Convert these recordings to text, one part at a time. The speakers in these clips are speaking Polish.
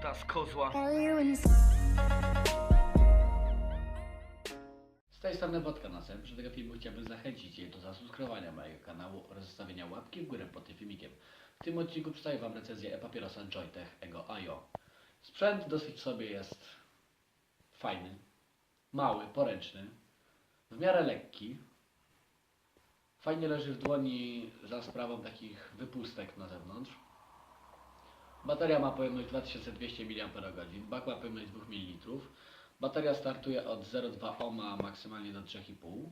Kutas kozła. Z tej strony Wodka na przy tego filmu chciałbym zachęcić Cię do zasubskrybowania mojego kanału oraz zostawienia łapki w górę pod tym filmikiem. W tym odcinku przedstawię Wam recenzję e-papierosa Joytech Ego IO. Sprzęt dosyć sobie jest fajny, mały, poręczny, w miarę lekki. Fajnie leży w dłoni za sprawą takich wypustek na zewnątrz. Bateria ma pojemność 2200 mAh, bak ma pojemność 2 ml. Bateria startuje od 0,2 ohma maksymalnie do 3,5.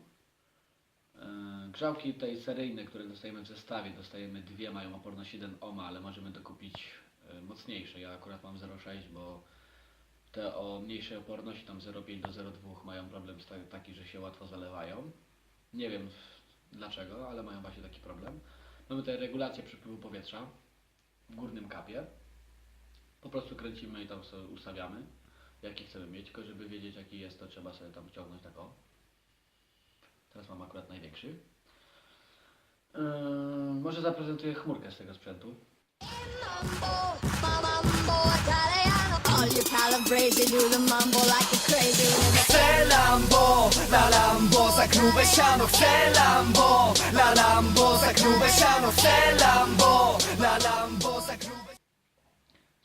Yy, Grzałki tej seryjne, które dostajemy w zestawie, dostajemy dwie, mają oporność 1 ohma, ale możemy dokupić yy, mocniejsze. Ja akurat mam 0,6, bo te o mniejszej oporności, tam 0,5 do 0,2 mają problem taki, że się łatwo zalewają. Nie wiem dlaczego, ale mają właśnie taki problem. Mamy tutaj regulację przepływu powietrza górnym kapie. Po prostu kręcimy i tam sobie ustawiamy, jaki chcemy mieć, tylko żeby wiedzieć jaki jest, to trzeba sobie tam wciągnąć tak o. Teraz mam akurat największy. Yy, może zaprezentuję chmurkę z tego sprzętu. Chcę Lambo, la Lambo siano Chcę Lambo, la Lambo siano Chcę Lambo,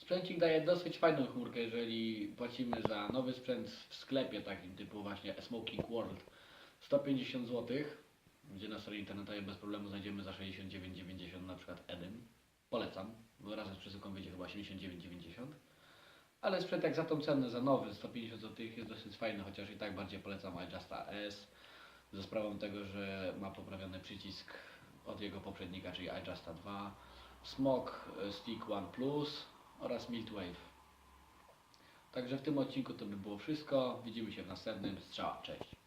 Sprzęcik daje dosyć fajną chmurkę, jeżeli płacimy za nowy sprzęt w sklepie takim typu właśnie Smoking World 150 zł, gdzie na stronie internetowej bez problemu znajdziemy za 69,90 na przykład Edym. Polecam, bo razem z przesyłką wyjdzie chyba 89,90. Ale sprzęt jak za tą cenę, za nowy 150 zł jest dosyć fajny, chociaż i tak bardziej polecam iJusta S ze sprawą tego, że ma poprawiony przycisk od jego poprzednika, czyli iJusta 2, Smog e, Stick One Plus oraz Miltwave. Także w tym odcinku to by było wszystko. Widzimy się w następnym. Strzała, cześć.